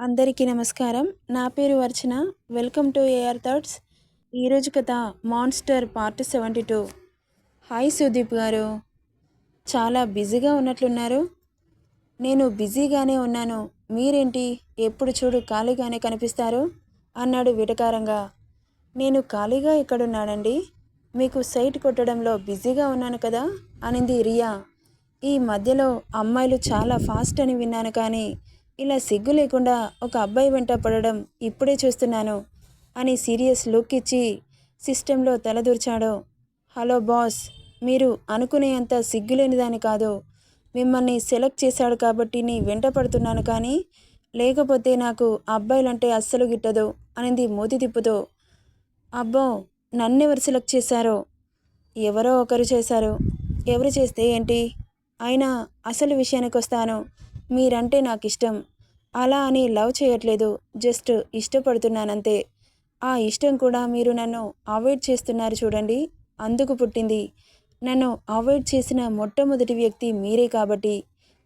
అందరికీ నమస్కారం. నా పేరు Archana. Welcome to AR thoughts. ఈరోజు కథ monster part seventy two. Hi Sudeep garu. చాలా బిజీగా ఉన్నట్లున్నారు. నేను బిజీగానే ఉన్నాను. మీరేంటి? ఎప్పుడు చూడు ఖాళీగానే కనిపిస్తారు అన్నాడు విటకారంగా. నేను ఖాళీగా ఎక్కడున్నానండి? మీకు సైట్ కొట్టడంలో బిజీగా ఉన్నాను కదా? అనింది రియా. ఈ మధ్యలో అమ్మాయిలు చాలా ఫాస్ట్ అని విన్నాను కానీ ఇలా సిగ్గు లేకుండా ఒక అబ్బాయి వెంట పడడం ఇప్పుడే చూస్తున్నాను అని సీరియస్ లుక్ ఇచ్చి సిస్టంలో తలదూర్చాడో హలో బాస్ మీరు అనుకునేంత సిగ్గులేనిదాని కాదు. మిమ్మల్ని సెలెక్ట్ చేశాడు కాబట్టి నీ వెంట పడుతున్నాను కానీ లేకపోతే నాకు అబ్బాయిలంటే అస్సలు గిట్టదు అనింది మోతి తిప్పుతో. అబ్బో నన్నెవరు సెలెక్ట్ చేశారో? ఎవరో ఒకరు చేశారు. ఎవరు చేస్తే ఏంటి? అయినా అసలు విషయానికి వస్తాను మీరంటే నాకు ఇష్టం అలా అని లవ్ చేయట్లేదు. జస్ట్ ఇష్టపడుతున్నానంతే. ఆ ఇష్టం కూడా మీరు నన్ను అవాయిడ్ చేస్తున్నారు చూడండి. అందుకు పుట్టింది. నన్ను అవాయిడ్ చేసిన మొట్టమొదటి వ్యక్తి మీరే కాబట్టి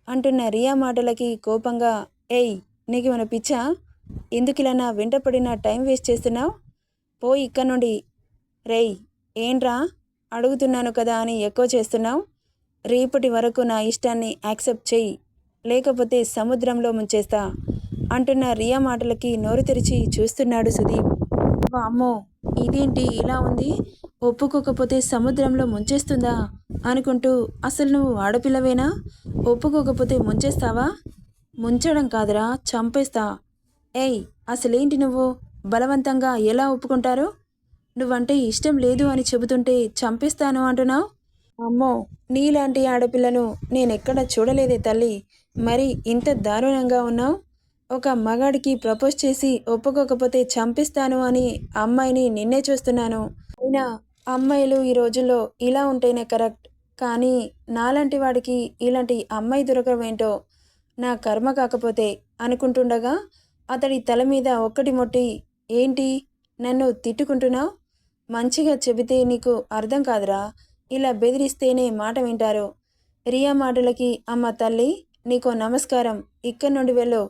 అంటున్న రియా మాటలకి కోపంగా ఏయ్ నీకు మన పిచ్చా? ఎందుకు ఇలా నా వెంట పడిన టైం వేస్ట్ చేస్తున్నావు? పో ఇక్కడ నుండి రేయ్ ఏంట్రా? అడుగుతున్నాను కదా అని ఎక్కువ చేస్తున్నావు? రేపటి వరకు నా ఇష్టాన్ని యాక్సెప్ట్ చెయ్యి. లేకపోతే సముద్రంలో ముంచేస్తా అంటున్న రియా మాటలకి నోరు తెరిచి చూస్తున్నాడు సుదీప్. అమ్మో ఇదేంటి ఇలా ఉంది? ఒప్పుకోకపోతే సముద్రంలో ముంచేస్తుందా? అనుకుంటూ అసలు నువ్వు ఆడపిల్లవేనా? ఒప్పుకోకపోతే ముంచేస్తావా? ముంచడం కాదురా చంపేస్తా. ఏయ్ అసలేంటి నువ్వు? బలవంతంగా ఎలా ఒప్పుకుంటారు? నువ్వంటే ఇష్టం లేదు అని చెబుతుంటే చంపేస్తాను అంటున్నావు? అమ్మో నీలాంటి ఆడపిల్లను నేనెక్కడ చూడలేదే తల్లి. మరి ఇంత దారుణంగా ఉన్నావు? ఒక మగాడికి ప్రపోజ్ చేసి ఒప్పుకోకపోతే చంపిస్తాను అని అమ్మాయిని నిన్నే చూస్తున్నాను. అయినా అమ్మాయిలు ఈ రోజుల్లో ఇలా ఉంటేనే కరెక్ట్. కానీ నాలాంటి వాడికి ఇలాంటి అమ్మాయి దొరకవేంటో నా కర్మ కాకపోతే అనుకుంటుండగా అతడి తల మీద ఒక్కటి మొట్టి ఏంటి? నన్ను తిట్టుకుంటున్నావు? మంచిగా చెబితే నీకు అర్థం కాదురా. ఇలా బెదిరిస్తేనే మాట వింటారు. రియా మాటలకి అమ్మ తల్లి నీకో నమస్కారం. ఇక్కడి నుండి వెళ్ళు.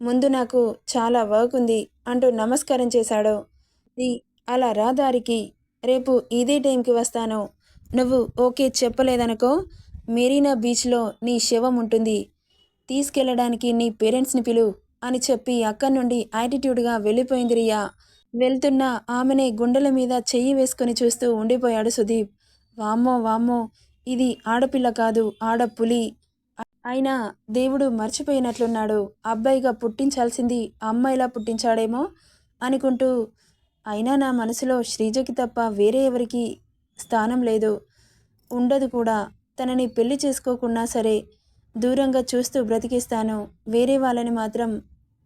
ముందు నాకు చాలా వర్క్ ఉంది అంటూ నమస్కారం చేశాడు. అలా రాదారికి రేపు ఇదే టైంకి వస్తాను. నువ్వు ఓకే చెప్పలేదనుకో మెరీనా బీచ్లో నీ శవం ఉంటుంది. తీసుకెళ్ళడానికి నీ పేరెంట్స్ని పిలు అని చెప్పి అక్కడి నుండి యాటిట్యూడ్గా వెళ్ళిపోయింది రియా. వెళ్తున్న ఆమెనే గుండెల మీద చెయ్యి వేసుకొని చూస్తూ ఉండిపోయాడు సుదీప్. వామ్మో వామ్మో ఇది ఆడపిల్ల కాదు ఆడపులి. అయినా దేవుడు మర్చిపోయినట్లున్నాడు. అబ్బాయిగా పుట్టించాల్సింది అమ్మాయిలా పుట్టించాడేమో అనుకుంటూ అయినా నా మనసులో శ్రీజకి తప్ప వేరే ఎవరికి స్థానం లేదు. ఉండదు కూడా. తనని పెళ్ళి చేసుకోకున్నా సరే దూరంగా చూస్తూ బ్రతికిస్తాను. వేరే వాళ్ళని మాత్రం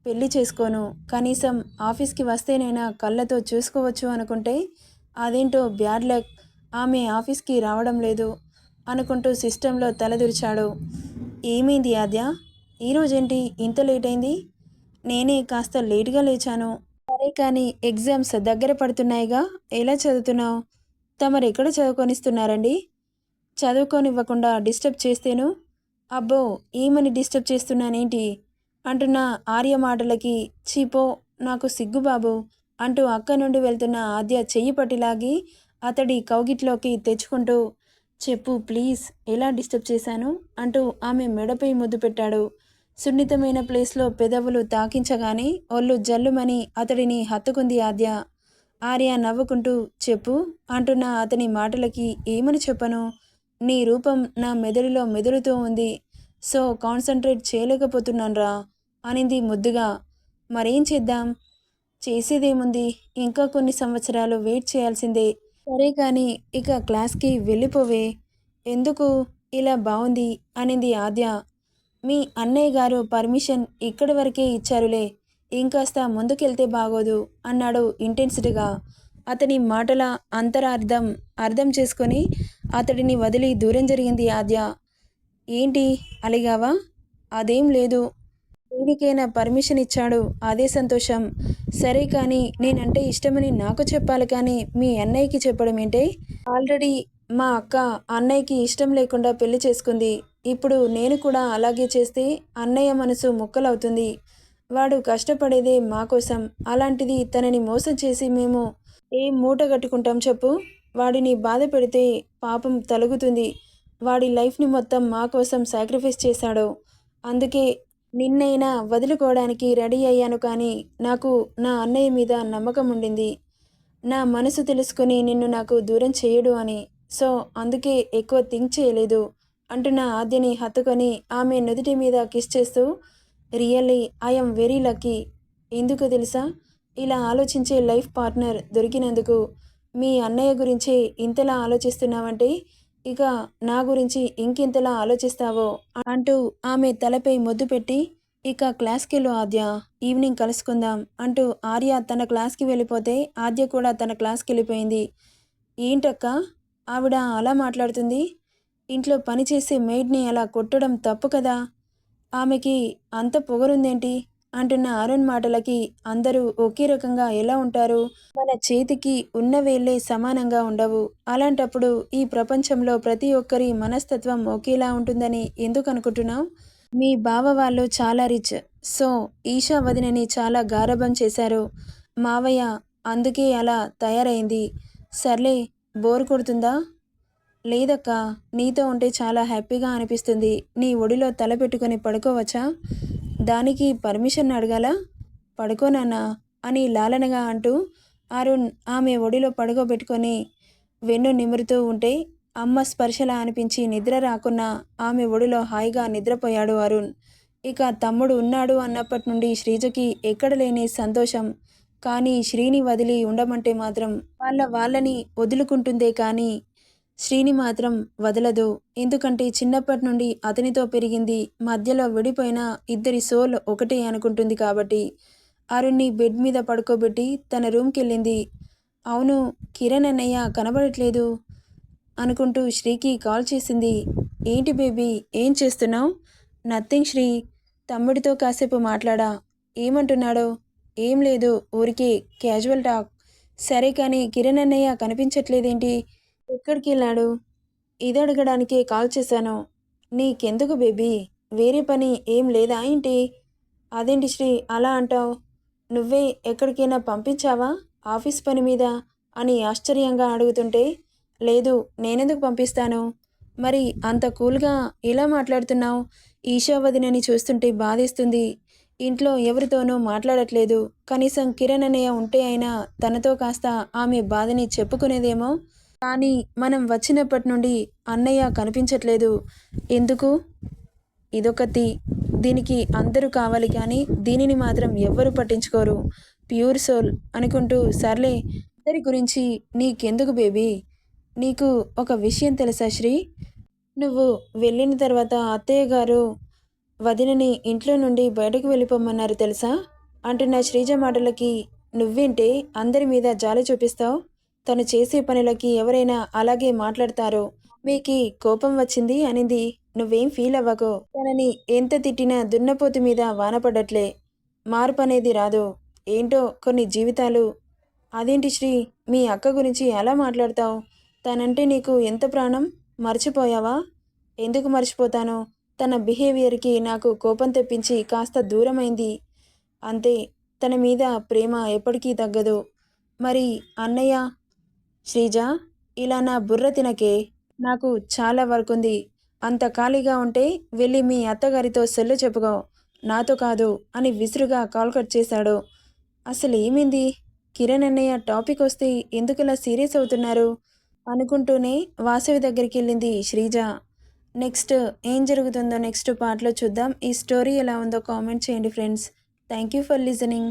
పెళ్ళి చేసుకోను. కనీసం ఆఫీస్కి వస్తేనైనా కళ్ళతో చూసుకోవచ్చు అనుకుంటే అదేంటో బ్యాడ్ లక్. ఆమె ఆఫీస్కి రావడం లేదు అనుకుంటూ సిస్టంలో తలదూర్చాడు. ఏమైంది ఆద్య? ఈరోజేంటి ఇంత లేట్ అయింది నేనే కాస్త లేటుగా లేచాను. సరే కానీ ఎగ్జామ్స్ దగ్గర పడుతున్నాయిగా. ఎలా చదువుతున్నావు? తమరు ఎక్కడ చదువుకొనిస్తున్నారండి? చదువుకోనివ్వకుండా డిస్టర్బ్ చేస్తేను? అబ్బో ఏమని డిస్టర్బ్ చేస్తున్నానేంటి? అంటున్న ఆర్య మాటలకి చీపో నాకు సిగ్గు బాబు అంటూ అక్క నుండి వెళ్తున్న ఆద్య చెయ్యి పట్టిలాగి అతడి కౌగిట్లోకి తెచ్చుకుంటూ చెప్పు ప్లీజ్. ఎలా డిస్టర్బ్ చేశాను? అంటూ ఆమె మెడపై ముద్దు పెట్టాడు. సున్నితమైన ప్లేస్లో పెదవులు తాకించగానే ఒళ్ళు జల్లుమని అతడిని హత్తుకుంది ఆద్య. ఆర్య నవ్వుకుంటూ చెప్పు అంటున్న అతని మాటలకి ఏమని చెప్పను? నీ రూపం నా మెదడులో మెదులుతూ ఉంది. సో కాన్సన్ట్రేట్ చేయలేకపోతున్నాన్రా అనింది ముద్దుగా. మరేం చేద్దాం? చేసేదేముంది? ఇంకా కొన్ని సంవత్సరాలు వెయిట్ చేయాల్సిందే. సరే కానీ ఇక క్లాస్కి వెళ్ళిపోవే. ఎందుకు? ఇలా బాగుంది అనింది ఆద్య. మీ అన్నయ్య గారు పర్మిషన్ ఇక్కడి వరకే ఇచ్చారులే. ఇంకాస్త ముందుకెళ్తే బాగోదు అన్నాడు ఇంటెన్సిటీగా. అతని మాటల అంతరార్థం అర్థం చేసుకొని అతడిని వదిలి దూరం జరిగింది ఆద్య. ఏంటి? అలిగావా? అదేం లేదు. దేనికైనా పర్మిషన్ ఇచ్చాడు. అదే సంతోషం. సరే కానీ నేనంటే ఇష్టమని నాకు చెప్పాలి కానీ మీ అన్నయ్యకి చెప్పడం ఏంటే? ఆల్రెడీ మా అక్క అన్నయ్యకి ఇష్టం లేకుండా పెళ్ళి చేసుకుంది. ఇప్పుడు నేను కూడా అలాగే చేస్తే అన్నయ్య మనసు ముక్కలవుతుంది. వాడు కష్టపడేదే మా కోసం. అలాంటిది తనని మోసం చేసి మేము ఏం మూట కట్టుకుంటాం చెప్పు? వాడిని బాధ పెడితే పాపం తలుగుతుంది. వాడి లైఫ్ని మొత్తం మా కోసం సాక్రిఫైస్ చేశాడు. అందుకే నిన్నైనా వదులుకోవడానికి రెడీ అయ్యాను కానీ నాకు నా అన్నయ్య మీద నమ్మకం ఉండింది. నా మనసు తెలుసుకొని నిన్ను నాకు దూరం చేయడు అని. సో అందుకే ఎక్కువ థింక్ చేయలేదు అంటున్న ఆద్యని హత్తుకొని ఆమె నుదుటి మీద కిస్ చేస్తూ రియల్లీ ఐఎమ్ వెరీ లక్కీ. ఎందుకు తెలుసా? ఇలా ఆలోచించే లైఫ్ పార్ట్నర్ దొరికినందుకు మీ అన్నయ్య గురించి ఇంతలా ఆలోచిస్తున్నావంటే ఇక నా గురించి ఇంకింతలా ఆలోచిస్తావో అంటూ ఆమె తలపై మొద్దు పెట్టి ఇక క్లాస్కి వెళ్ళు ఆద్య ఈవినింగ్ కలుసుకుందాం అంటూ ఆర్య తన క్లాస్కి వెళ్ళిపోతే ఆద్య కూడా తన క్లాస్కి వెళ్ళిపోయింది. ఏంటక్క? ఆవిడ అలా మాట్లాడుతుంది? ఇంట్లో పనిచేసే మెయిడ్ని అలా కొట్టడం తప్పు కదా? ఆమెకి అంత పొగరుందేంటి? అంటున్న అరుణ్ మాటలకి అందరూ ఒకే రకంగా ఎలా ఉంటారు? మన చేతికి ఉన్న వేళ్ళే సమానంగా ఉండవు. అలాంటప్పుడు ఈ ప్రపంచంలో ప్రతి ఒక్కరి మనస్తత్వం ఒకేలా ఉంటుందని ఎందుకు అనుకుంటున్నావు? మీ బావ వాళ్ళు చాలా రిచ్. సో ఈషా వదినని చాలా గారభం చేశారు. మావయ్య అందుకే అలా తయారైంది. సర్లే బోర్ కొడుతుందా? లేదక్క నీతో ఉంటే చాలా హ్యాపీగా అనిపిస్తుంది. నీ ఒడిలో తల పెట్టుకొని పడుకోవచ్చా? దానికి పర్మిషన్ అడగాల? పడుకోనన్నా అని లాలనగా అంటూ అరుణ్ ఆమె ఒడిలో పడుకోబెట్టుకొని వెన్ను నిమురుతూ ఉంటే అమ్మ స్పర్శలా అనిపించి నిద్ర రాకున్నా ఆమె ఒడిలో హాయిగా నిద్రపోయాడు అరుణ్. ఇక తమ్ముడు ఉన్నాడు అన్నప్పటి నుండి శ్రీజకి ఎక్కడ లేని సంతోషం. కానీ శ్రీని వదిలి ఉండమంటే మాత్రం వాళ్ళ వాళ్ళని వదులుకుంటుందే కానీ శ్రీని మాత్రం వదలదు. ఎందుకంటే చిన్నప్పటి నుండి అతనితో పెరిగింది. మధ్యలో విడిపోయిన ఇద్దరి సోల్ ఒకటే అనుకుంటుంది కాబట్టి అరుణ్ని బెడ్ మీద పడుకోబెట్టి తన రూమ్కి వెళ్ళింది అవును కిరణ్ అన్నయ్య కనబడట్లేదు అనుకుంటూ శ్రీకి కాల్ చేసింది. ఏంటి బేబీ ఏం చేస్తున్నావు? నథింగ్ శ్రీ తమ్ముడితో కాసేపు మాట్లాడా. ఏమంటున్నాడో? ఏం లేదు ఊరికే క్యాజువల్ టాక్. సరే కానీ కిరణ్ అన్నయ్య కనిపించట్లేదేంటి? ఎక్కడికి వెళ్ళాడు ఇది అడగడానికే కాల్ చేశాను. నీకెందుకు బేబీ? వేరే పని ఏం లేదా ఏంటి? అదేంటి శ్రీ అలా అంటావు? నువ్వే ఎక్కడికైనా పంపించావా? ఆఫీస్ పని మీద? అని ఆశ్చర్యంగా అడుగుతుంటే లేదు నేనెందుకు పంపిస్తాను? మరి అంత కూల్గా ఇలా మాట్లాడుతున్నావు? ఈశావదినని చూస్తుంటే బాధేస్తుంది. ఇంట్లో ఎవరితోనూ మాట్లాడట్లేదు. కనీసం కిరణ్ అన్నయ్య ఉంటే అయినా తనతో కాస్త ఆమె బాధని చెప్పుకునేదేమో కానీ మనం వచ్చినప్పటి నుండి అన్నయ్య కనిపించట్లేదు. ఎందుకు? ఇదొకటి. దీనికి అందరూ కావాలి కానీ దీనిని మాత్రం ఎవ్వరు పట్టించుకోరు. ప్యూర్ సోల్ అనుకుంటూ సర్లే అందరి గురించి నీకెందుకు బేబీ? నీకు ఒక విషయం తెలుసా శ్రీ? నువ్వు వెళ్ళిన తర్వాత అత్తయ్య గారు వదినని ఇంట్లో నుండి బయటకు వెళ్ళిపోమన్నారు తెలుసా? అంటున్న శ్రీజ మాటలకి నువ్వేంటే అందరి మీద జాలి చూపిస్తావు? తను చేసే పనులకి ఎవరైనా అలాగే మాట్లాడతారో? మీకి కోపం వచ్చింది? అనింది. నువ్వేం ఫీల్ అవ్వకో. తనని ఎంత తిట్టినా దున్నపోతు మీద వానపడట్లే. మార్పు అనేది రాదు. ఏంటో కొన్ని జీవితాలు. అదేంటి శ్రీ? మీ అక్క గురించి అలా మాట్లాడతావు? తనంటే నీకు ఎంత ప్రాణం? మర్చిపోయావా? ఎందుకు మర్చిపోతాను? తన బిహేవియర్కి నాకు కోపం తెప్పించి కాస్త దూరమైంది. అంతే. తన మీద ప్రేమ ఎప్పటికీ తగ్గదు. మరి అన్నయ్య శ్రీజ ఇలా నా బుర్ర తినకే నాకు చాలా వర్క్ ఉంది అంత ఖాళీగా ఉంటే వెళ్ళి మీ అత్తగారితో సెల్లు చెప్పుకో. నాతో కాదు అని విసురుగా కాల్ కట్ చేశాడు. అసలు ఏమైంది? కిరణ్ అన్నయ్య టాపిక్ వస్తే ఎందుకు ఇలా సీరియస్ అవుతున్నారు? అనుకుంటూనే వాసవి దగ్గరికి వెళ్ళింది శ్రీజ. నెక్స్ట్ ఏం జరుగుతుందో నెక్స్ట్ పార్ట్లో చూద్దాం. ఈ స్టోరీ ఎలా ఉందో కామెంట్ చేయండి friends. Thank you for listening.